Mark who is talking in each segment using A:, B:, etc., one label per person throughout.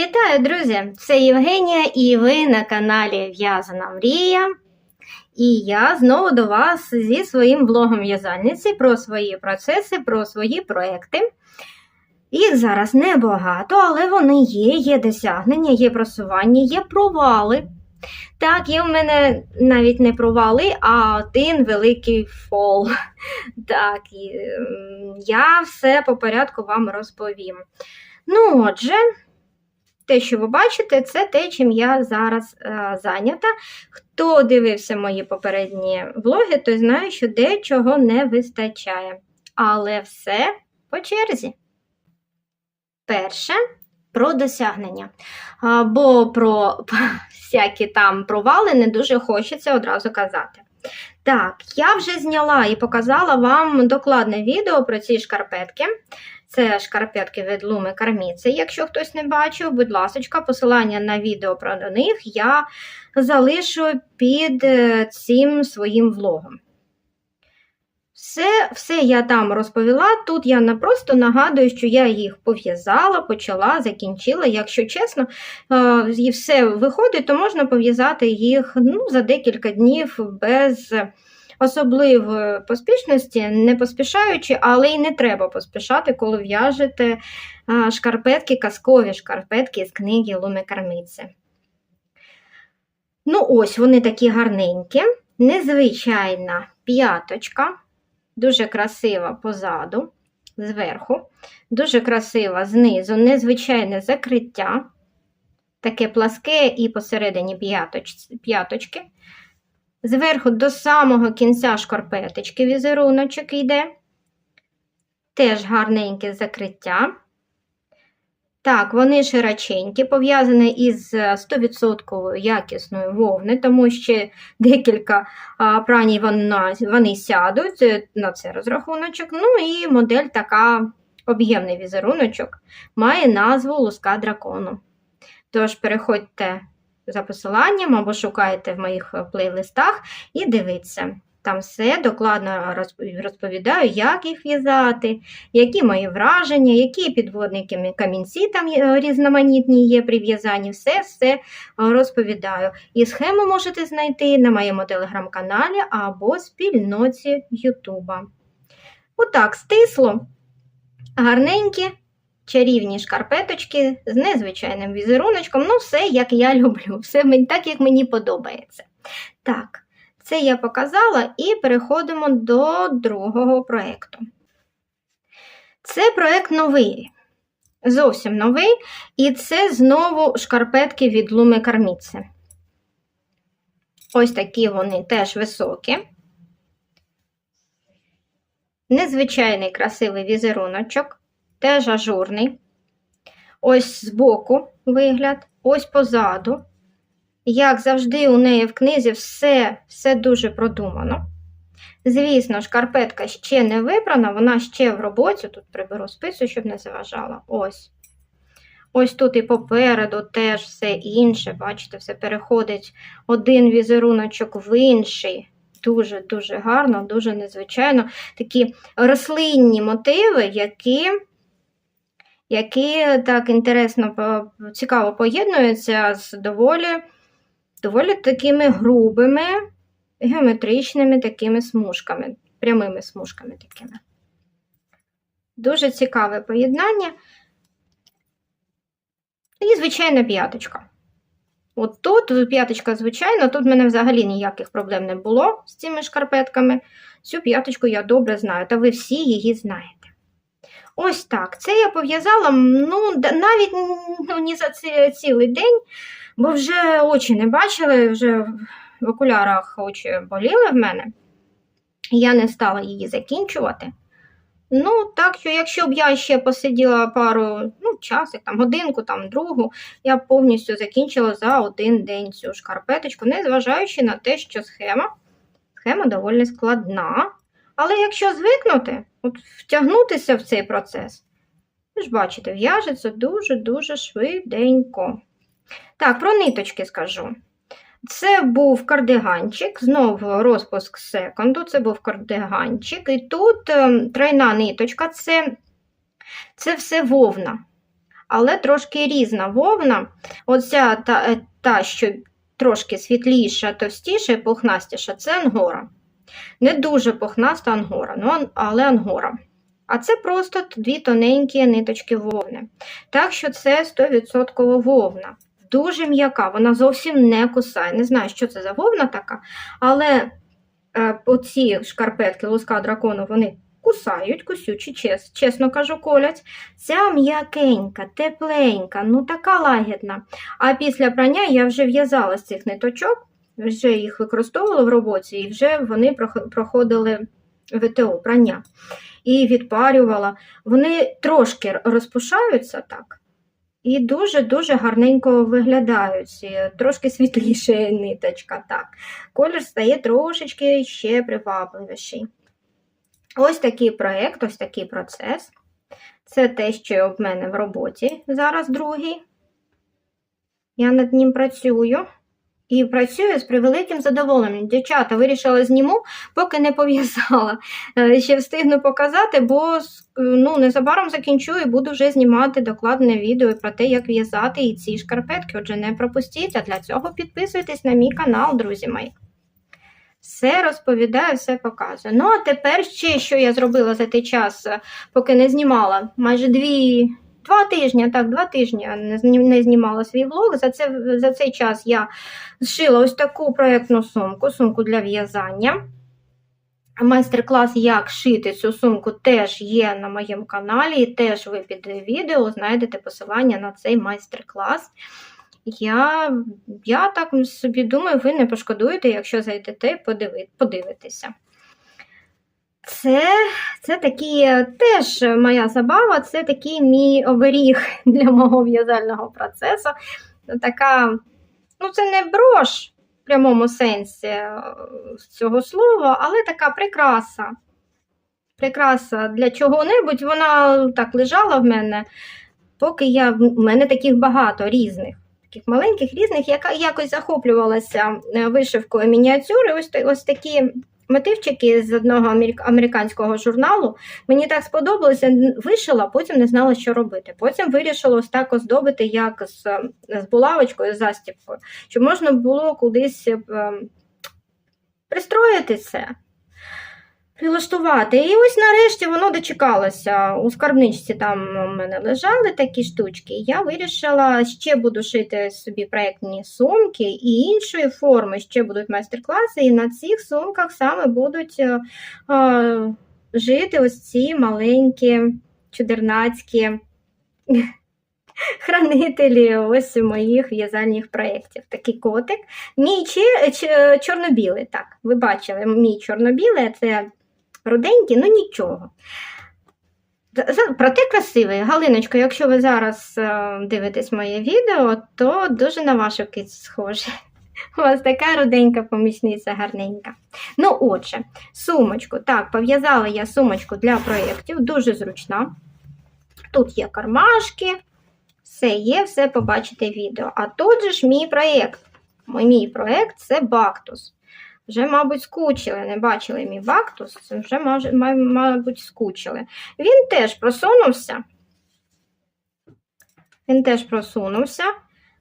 A: Вітаю, друзі! Це Євгенія і ви на каналі В'язана Мрія. І я знову до вас зі своїм влогом в'язальниці про свої процеси, про свої проекти. Їх зараз небагато, але вони є, є досягнення, є просування, є провали. Так, є в мене навіть не провали, а один великий фол. Так, я все по порядку вам розповім. Ну, отже, те, що ви бачите, це те, чим я зараз е, зайнята. Хто дивився мої попередні влоги, той знає, що дечого не вистачає. Але все по черзі. Перше про досягнення. А, Бо про всякі там провали не дуже хочеться одразу казати. Так, я вже зняла і показала вам докладне відео про ці шкарпетки. Це шкарпетки від Луми Карміці. Якщо хтось не бачив, будь ласка, посилання на відео про них я залишу під е, цим своїм влогом. Все, все я там розповіла. Тут я просто нагадую, що я їх пов'язала, почала, закінчила. Якщо чесно, е, і все виходить, то можна пов'язати їх ну, за декілька днів без особливої поспішності, не поспішаючи, але й не треба поспішати, коли в'яжете е, шкарпетки, казкові шкарпетки з книги Луми Кармиці. Ну, ось вони такі гарненькі, незвичайна п'яточка. Дуже красива позаду, зверху, дуже красива знизу, незвичайне закриття, таке пласке і посередині п'яточки. Зверху до самого кінця шкарпеточки візеруночок йде. Теж гарненьке закриття. Так, вони широченькі, пов'язані із 100% якісною вовни, тому що декілька праній вона, вони сядуть е, на це розрахуночок. Ну і модель така об'ємний візеруночок, має назву Луска дракону. Тож переходьте за посиланням або шукайте в моїх плейлистах і дивіться. Там все докладно розповідаю, як їх в'язати, які мої враження, які підводні камінці там різноманітні є при в'язанні, все-все розповідаю. І схему можете знайти на моєму телеграм-каналі або спільноті Ютуба. Отак, стисло, гарненькі, чарівні шкарпеточки з незвичайним візеруночком. Ну, все, як я люблю, все так, як мені подобається. Так, це я показала і переходимо до другого проєкту. Це проєкт новий, зовсім новий, і це знову шкарпетки від Луми Карміці. Ось такі вони теж високі. Незвичайний красивий візеруночок, теж ажурний. Ось збоку вигляд, ось позаду. Як завжди, у неї в книзі все, все дуже продумано. Звісно, шкарпетка ще не випрана, вона ще в роботі. Тут приберу спису, щоб не заважала. Ось. Ось тут і попереду теж все інше. Бачите, все переходить один візеруночок в інший. Дуже-дуже гарно, дуже незвичайно. Такі рослинні мотиви, які, які так інтересно, цікаво поєднуються з доволі доволі такими грубими, геометричними такими смужками, прямими смужками такими. Дуже цікаве поєднання. І звичайна п'яточка. От тут п'яточка звичайна, тут в мене взагалі ніяких проблем не було з цими шкарпетками. Цю п'яточку я добре знаю, та ви всі її знаєте. Ось так. Це я пов'язала ну, навіть ну, не за ці- цілий день, бо вже очі не бачили, вже в окулярах очі боліли в мене. Я не стала її закінчувати. Ну, так що, якщо б я ще посиділа пару, ну, часик, там, годинку, там, другу, я б повністю закінчила за один день цю шкарпеточку, незважаючи на те, що схема, схема доволі складна. Але якщо звикнути, от втягнутися в цей процес, ви ж бачите, в'яжеться дуже-дуже швиденько. Так, про ниточки скажу. Це був кардиганчик, знову розпуск секунду, це був кардиганчик. І тут ем, тройна ниточка, це, це все вовна. але трошки різна вовна. Оця та, е, та що трошки світліша, товстіша і пухнастіша, це ангора. Не дуже пухнаста ангора, але ангора. А це просто дві тоненькі ниточки вовни. Так що це 100% вовна. Дуже м'яка, вона зовсім не кусає. Не знаю, що це за вовна така, але е, оці шкарпетки луска дракону вони кусають, кусючі, чес, чесно кажу, колять. Ця м'якенька, тепленька, ну така лагідна. А після прання я вже в'язала з цих ниточок, вже їх використовувала в роботі, і вже вони проходили ВТО прання. І відпарювала. Вони трошки розпушаються так. І дуже-дуже гарненько виглядають. Трошки світліше ниточка. так. Колір стає трошечки ще привабливіший. Ось такий проєкт, ось такий процес. Це те, що в мене в роботі зараз другий. Я над ним працюю. І працюю з превеликим задоволенням. Дівчата вирішила зніму, поки не пов'язала. Е, Ще встигну показати, бо ну, незабаром закінчу і буду вже знімати докладне відео про те, як в'язати і ці шкарпетки. Отже, не пропустіть, а для цього підписуйтесь на мій канал, друзі мої. Все розповідаю, все показую. Ну, а тепер ще, що я зробила за той час, е, поки не знімала, майже дві, два тижні, так, два тижні не, знімала свій влог. За, це, за цей час я зшила ось таку проєктну сумку, сумку для в'язання. Майстер-клас, як шити цю сумку, теж є на моєму каналі, і теж ви під відео знайдете посилання на цей майстер-клас. Я, я так собі думаю, ви не пошкодуєте, якщо зайдете і подиви- подивитеся. Це, це такі, теж моя забава, це такий мій оберіг для мого в'язального процесу. Така, ну, це не брош в прямому сенсі е, цього слова, але така прикраса. Прикраса для чого-небудь, вона так лежала в мене, поки я. В мене таких багато різних. Таких маленьких різних, яка якось захоплювалася е, вишивкою мініатюри. Ось, ось такі мотивчики з одного американського журналу. Мені так сподобалося, вишила, потім не знала, що робити. Потім вирішила ось так оздобити, як з, з булавочкою, з застіпкою, щоб можна було кудись е, пристроїти це. Прилаштувати. І ось нарешті воно дочекалося. У скарбничці там у мене лежали такі штучки. Я вирішила, ще буду шити собі проєктні сумки і іншої форми ще будуть майстер-класи, і на цих сумках саме будуть е, е, жити ось ці маленькі чудернацькі хранителі ось моїх в'язальних проєктів. Такий котик. Мій чи, чи- чорно-білий, так, ви бачили, мій чорно-білий, це руденький, ну нічого. Проте красивий. Галиночко, якщо ви зараз е, дивитесь моє відео, то дуже на вашу кицю схоже. У вас така руденька помічниця гарненька. Ну, отже, сумочку. Так, пов'язала я сумочку для проєктів, дуже зручна. Тут є кармашки, все є, все побачите відео. А тут же ж мій проєкт. Мій проєкт це Бактус. Вже, мабуть, скучили, не бачили мій бактус, це вже, мабуть, скучили. Він теж просунувся. Він теж просунувся.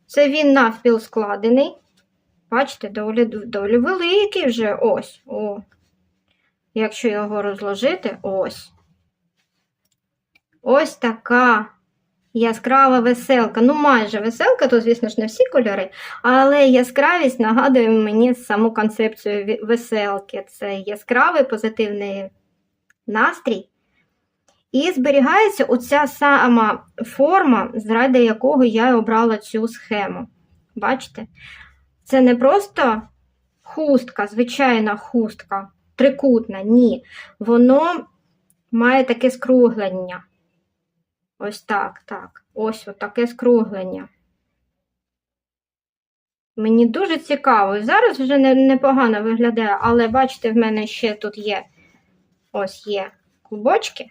A: Це він навпіл складений. Бачите, доволі, доволі великий вже ось. О. Якщо його розложити, ось. Ось така яскрава веселка. Ну, майже веселка, то, звісно ж, не всі кольори, але яскравість нагадує мені саму концепцію веселки. Це яскравий позитивний настрій. І зберігається оця сама форма, заради якого я обрала цю схему. Бачите? Це не просто хустка, звичайна хустка, трикутна, ні. Воно має таке скруглення. Ось так, так. Ось таке скруглення. Мені дуже цікаво. Зараз вже непогано виглядає, але бачите, в мене ще тут є ось є клубочки.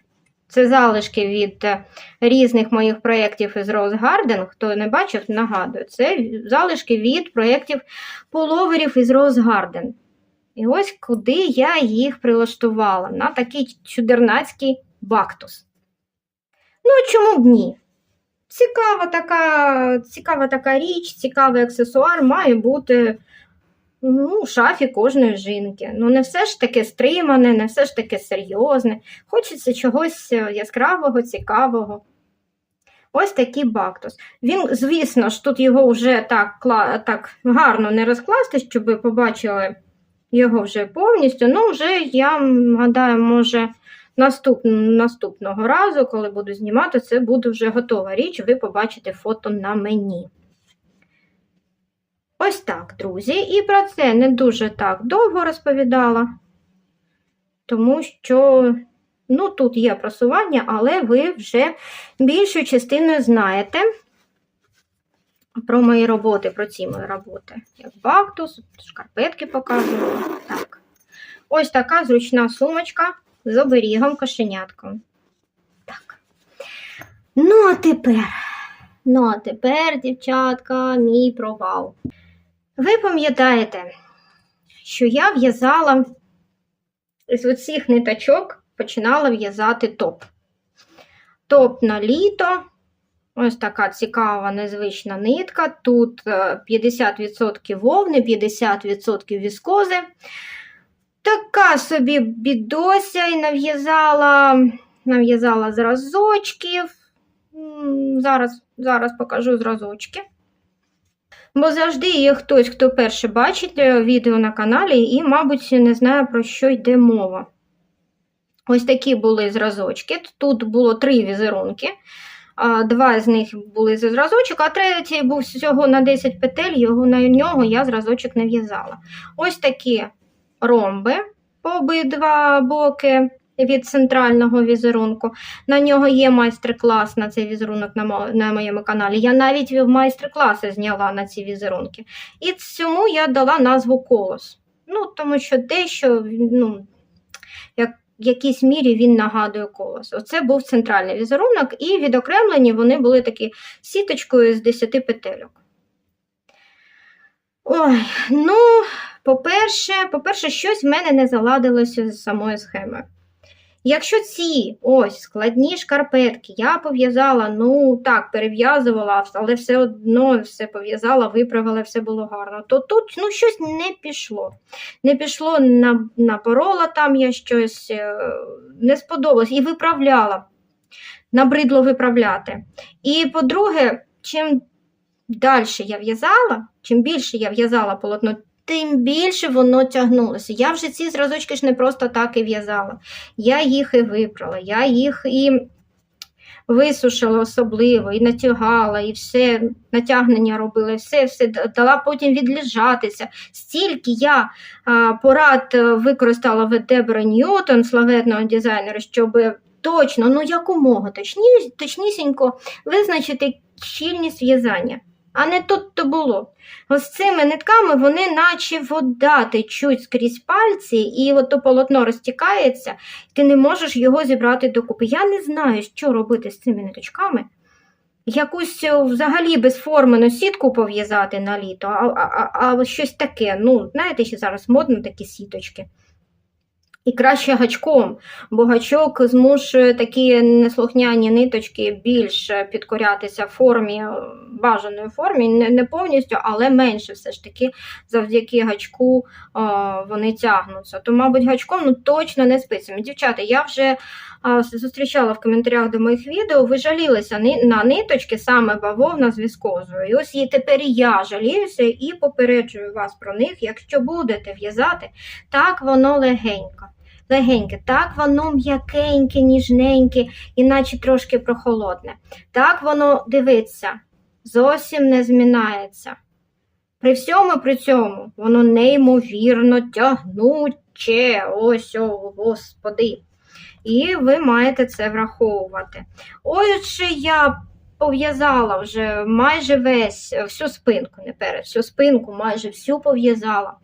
A: Це залишки від е, різних моїх проєктів із Rose Garden. Хто не бачив, нагадую, це залишки від проєктів половерів із Rose Garden. І ось куди я їх прилаштувала на такий чудернацький бактус. Ну, чому б ні? цікава така, цікава така річ, цікавий аксесуар має бути ну, в шафі кожної жінки. Ну, не все ж таке стримане, не все ж таке серйозне. Хочеться чогось е, яскравого, цікавого. Ось такий бактус. Він, звісно ж, тут його вже так, так гарно не розкласти, щоб ви побачили його вже повністю. Ну, вже я гадаю, може, наступ, наступного разу, коли буду знімати, це буде вже готова річ, ви побачите фото на мені. Ось так, друзі. І про це не дуже так довго розповідала, тому що ну, тут є просування, але ви вже більшу частину знаєте про мої роботи, про ці мої роботи. Як бактус, шкарпетки показувала. Так. Ось така зручна сумочка з оберігом кошенятком. Так. Ну, а тепер, ну, а тепер, дівчатка, мій провал. Ви пам'ятаєте, що я в'язала з оцих ниточок починала в'язати топ. Топ на літо. Ось така цікава, незвична нитка. Тут е, 50% вовни, 50% віскози. Така собі бідося і нав'язала, нав'язала зразочків. Зараз, зараз покажу зразочки. Бо завжди є хтось, хто перше бачить е, відео на каналі і, мабуть, не знає, про що йде мова. Ось такі були зразочки. Тут було три візерунки. Два з них були за зразочок, а третій був всього на 10 петель, його, на нього я зразочок не в'язала. Ось такі ромби по обидва боки від центрального візерунку. На нього є майстер-клас на цей візерунок на, мо- на моєму каналі. Я навіть майстер-класи зняла на ці візерунки. І цьому я дала назву колос. Ну, тому що дещо, ну, як в якійсь мірі він нагадує колос. Оце був центральний візерунок, і відокремлені вони були такі сіточкою з 10 петельок. Ой, ну, по-перше, по-перше, щось в мене не заладилося з самою схемою. Якщо ці ось складні шкарпетки я пов'язала, ну так, перев'язувала, але все одно все пов'язала, виправила, все було гарно, то тут ну, щось не пішло. Не пішло, на, напорола там я щось, е, не сподобалось і виправляла. Набридло виправляти. І по-друге, чим далі я в'язала, чим більше я в'язала полотно, тим більше воно тягнулося. Я вже ці зразочки ж не просто так і в'язала. Я їх і випрала, я їх і висушила особливо, і натягала, і все натягнення робила, все, все дала потім відлежатися. Стільки я а, порад е, використала в Дебра Ньютон, славетного дизайнера, щоб точно, ну якомога точні, точнісінько визначити щільність в'язання. А не тут то було. Ось цими нитками вони наче вода течуть скрізь пальці, і от то полотно розтікається, ти не можеш його зібрати докупи. Я не знаю, що робити з цими ниточками. Якусь е, взагалі безформену сітку пов'язати на літо, а, а, а, а щось таке. Ну, знаєте, що зараз модно такі сіточки. І краще гачком, бо гачок змушує такі неслухняні ниточки більш підкорятися формі, бажаної формі, не, повністю, але менше все ж таки завдяки гачку о, вони тягнуться. То, мабуть, гачком ну, точно не спицями. Дівчата, я вже а, зустрічала в коментарях до моїх відео, ви жалілися на ниточки саме бавовна з віскозою. І ось і тепер я жаліюся і попереджую вас про них, якщо будете в'язати, так воно легенько. Легеньке, так воно м'якеньке, ніжненьке, іначе трошки прохолодне. Так воно дивиться, зовсім не змінається. При всьому при цьому воно неймовірно тягнуче. Ось, о, господи. І ви маєте це враховувати. Ось я пов'язала вже майже весь, всю спинку, не перед, всю спинку, майже всю пов'язала.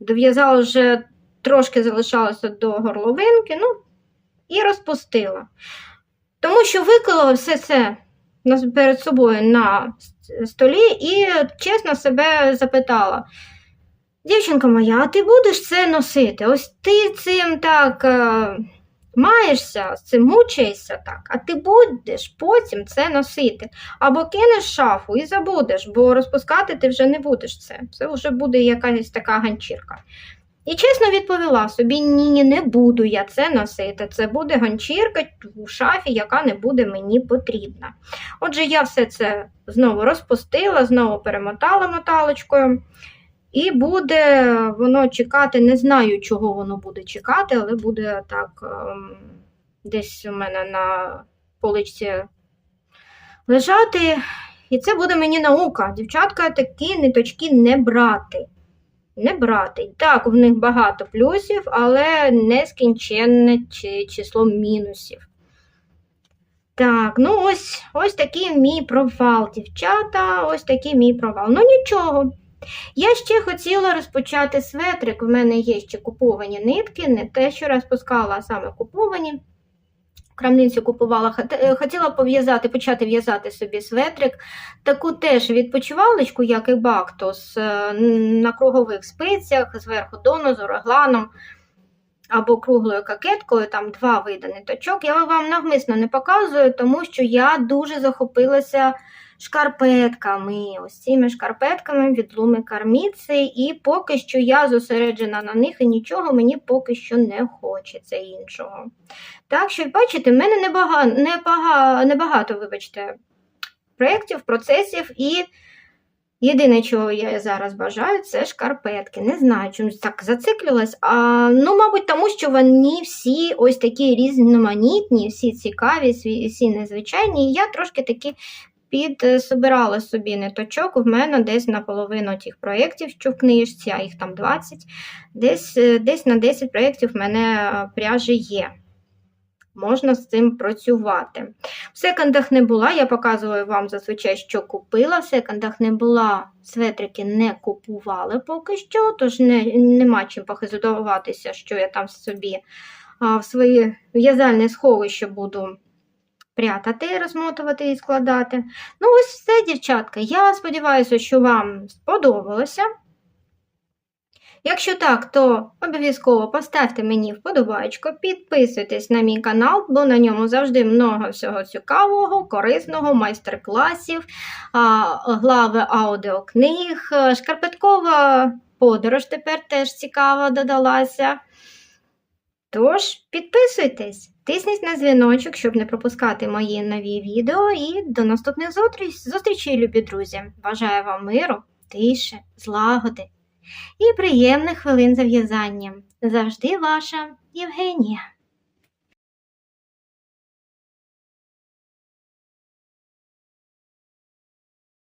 A: Дов'язала вже трошки залишалося до горловинки, ну, і розпустила. Тому що виклала все це перед собою на столі і чесно себе запитала. Дівчинка моя, а ти будеш це носити? Ось ти цим так е, маєшся, з цим мучаєшся так, а ти будеш потім це носити. Або кинеш шафу і забудеш, бо розпускати ти вже не будеш це. Це вже буде якась така ганчірка. І чесно відповіла собі: ні, не буду я це носити. Це буде ганчірка у шафі, яка не буде мені потрібна. Отже, я все це знову розпустила, знову перемотала моталочкою. І буде воно чекати, не знаю, чого воно буде чекати, але буде так ем, десь у мене на поличці лежати. І це буде мені наука. Дівчатка такі ниточки не брати. Не брати. Так, в них багато плюсів, але нескінченне число мінусів. Так, ну ось, ось такий мій провал, дівчата, ось такий мій провал. Ну нічого. Я ще хотіла розпочати светрик. В мене є ще куповані нитки, не те, що розпускала, а саме куповані. В крамниці купувала, е, хотіла пов'язати, почати в'язати собі светрик. Таку теж відпочивалочку, як і бактус, е, на кругових спицях, зверху донизу, регланом або круглою кокеткою, там два види ниточок. Я вам навмисно не показую, тому що я дуже захопилася шкарпетками, ось цими шкарпетками від Луми Карміци, і поки що я зосереджена на них, і нічого мені поки що не хочеться іншого. Так що, бачите, в мене небагато, небага, небагато вибачте, проєктів, процесів, і єдине, чого я зараз бажаю, це шкарпетки. Не знаю, чомусь так зациклилась. А, ну, мабуть, тому що вони всі ось такі різноманітні, всі цікаві, всі незвичайні. І я трошки таки підсобирала собі ниточок. В мене десь наполовину тих проєктів, що в книжці, а їх там 20, десь, е, десь на 10 проєктів в мене е, пряжі є. Можна з цим працювати. В секондах не була, я показую вам зазвичай, що купила. В секондах не була, светрики не купували поки що, тож не, нема чим похизуватися, що я там собі а, в своє в'язальне сховище буду прятати, розмотувати і складати. Ну, ось все, дівчатка. Я сподіваюся, що вам сподобалося. Якщо так, то обов'язково поставте мені вподобайку, підписуйтесь на мій канал, бо на ньому завжди много всього цікавого, корисного, майстер-класів, глави аудіокниг, шкарпеткова подорож тепер теж цікава додалася. Тож, підписуйтесь, тисніть на дзвіночок, щоб не пропускати мої нові відео. І до наступних зустрічей, любі друзі! Бажаю вам миру, тиші, злагоди і приємних хвилин за в'язанням. Завжди ваша Євгенія.